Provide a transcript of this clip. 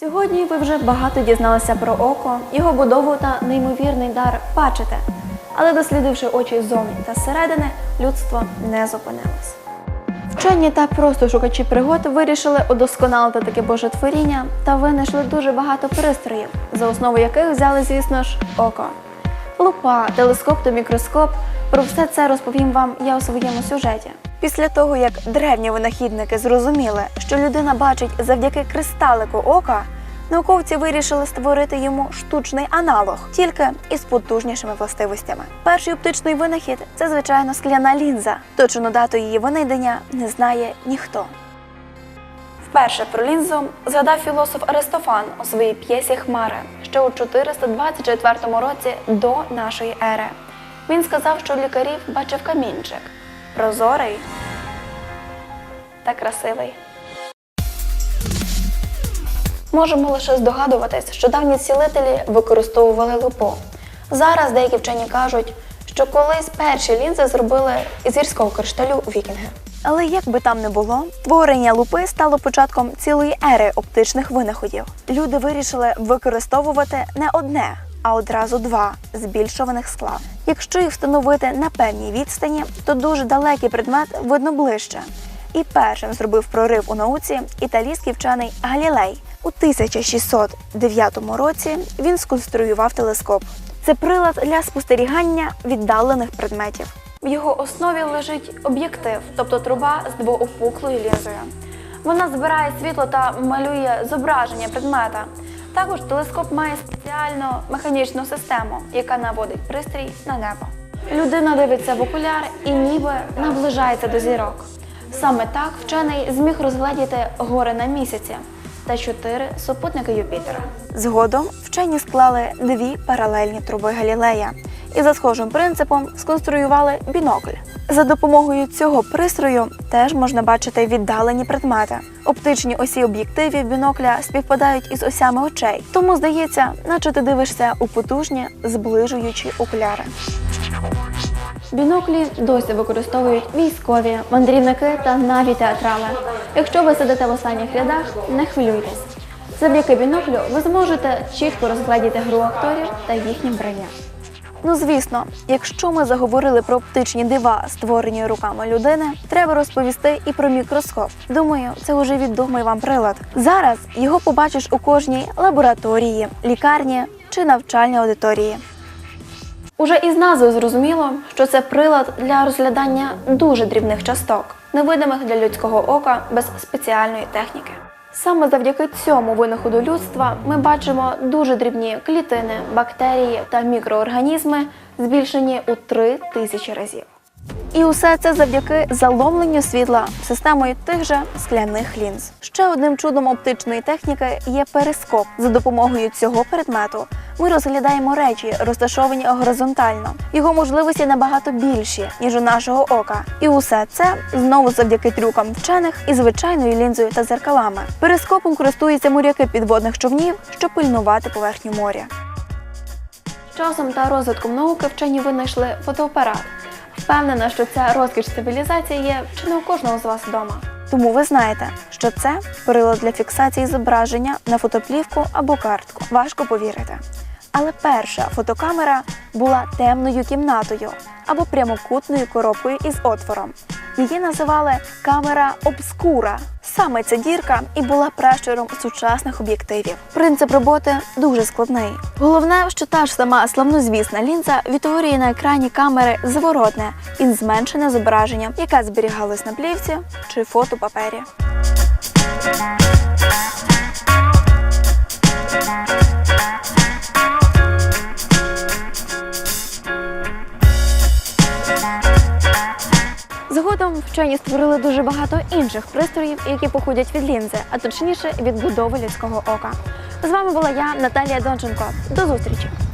Сьогодні ви вже багато дізналися про око, його будову та неймовірний дар бачите. Але дослідивши очі ззовні та зсередини, людство не зупинилось. Вчені та просто шукачі пригод вирішили удосконалити таке божетворіння та винайшли дуже багато пристроїв, за основу яких взяли, звісно ж, око. Лупа, телескоп та мікроскоп. Про все це розповім вам я у своєму сюжеті. Після того, як древні винахідники зрозуміли, що людина бачить завдяки кристалику ока, науковці вирішили створити йому штучний аналог, тільки із потужнішими властивостями. Перший оптичний винахід це звичайно скляна лінза. Точну дату її винайдення не знає ніхто. Вперше про лінзу згадав філософ Аристофан у своїй п'єсі Хмари ще у 424 році до нашої ери. Він сказав, що лікарів бачив камінчик прозорий та красивий. Можемо лише здогадуватись, що давні цілителі використовували лупу. Зараз деякі вчені кажуть, що колись перші лінзи зробили із гірського кришталю вікінги. Але як би там не було, творення лупи стало початком цілої ери оптичних винаходів. Люди вирішили використовувати не одне, а одразу два збільшуваних скла. Якщо їх встановити на певній відстані, то дуже далекий предмет видно ближче. І першим зробив прорив у науці італійський вчений Галілей. У 1609 році він сконструював телескоп. Це прилад для спостерігання віддалених предметів. В його основі лежить об'єктив, тобто труба з двоопуклою лінзою. Вона збирає світло та малює зображення предмета. Також телескоп має спеціальну механічну систему, яка наводить пристрій на небо. Людина дивиться в окуляр і ніби наближається до зірок. Саме так вчений зміг розгледіти гори на місяці та чотири супутники Юпітера. Згодом вчені склали дві паралельні труби Галілея і за схожим принципом сконструювали бінокль. За допомогою цього пристрою теж можна бачити віддалені предмети. Оптичні осі об'єктивів бінокля співпадають із осями очей, тому здається, наче ти дивишся у потужні зближуючі окуляри. Біноклі досі використовують військові, мандрівники та навіть театрали. Якщо ви сидите в останніх рядах, не хвилюйтесь. Завдяки біноклю ви зможете чітко розгледіти гру акторів та їхнє вбрання. Ну звісно, якщо ми заговорили про оптичні дива, створені руками людини, треба розповісти і про мікроскоп. Думаю, це вже відомий вам прилад. Зараз його побачиш у кожній лабораторії, лікарні чи навчальній аудиторії. Уже із назви зрозуміло, що це прилад для розглядання дуже дрібних часток, невидимих для людського ока без спеціальної техніки. Саме завдяки цьому винаходу людства ми бачимо дуже дрібні клітини, бактерії та мікроорганізми, збільшені у три тисячі разів. І усе це завдяки заломленню світла системою тих же скляних лінз. Ще одним чудом оптичної техніки є перископ. За допомогою цього предмету ми розглядаємо речі, розташовані горизонтально. Його можливості набагато більші, ніж у нашого ока. І усе це знову завдяки трюкам вчених і звичайною лінзою та зеркалами. Перископом користуються моряки підводних човнів, щоб пильнувати поверхню моря. Часом та розвитком науки вчені винайшли фотоапарат. Впевнена, що ця розкіш стабілізації є чи не у кожного з вас вдома. Тому ви знаєте, що це прилад для фіксації зображення на фотоплівку або картку. Важко повірити. Але перша фотокамера була темною кімнатою або прямокутною коробкою із отвором. Її називали камера обскура. Саме ця дірка і була пращуром сучасних об'єктивів. Принцип роботи дуже складний. Головне, що та ж сама славнозвісна лінза відтворює на екрані камери зворотне і зменшене зображення, яке зберігалось на плівці чи фотопапері. Вчені створили дуже багато інших пристроїв, які походять від лінзи, а точніше від будови людського ока. З вами була я, Наталія Донченко. До зустрічі!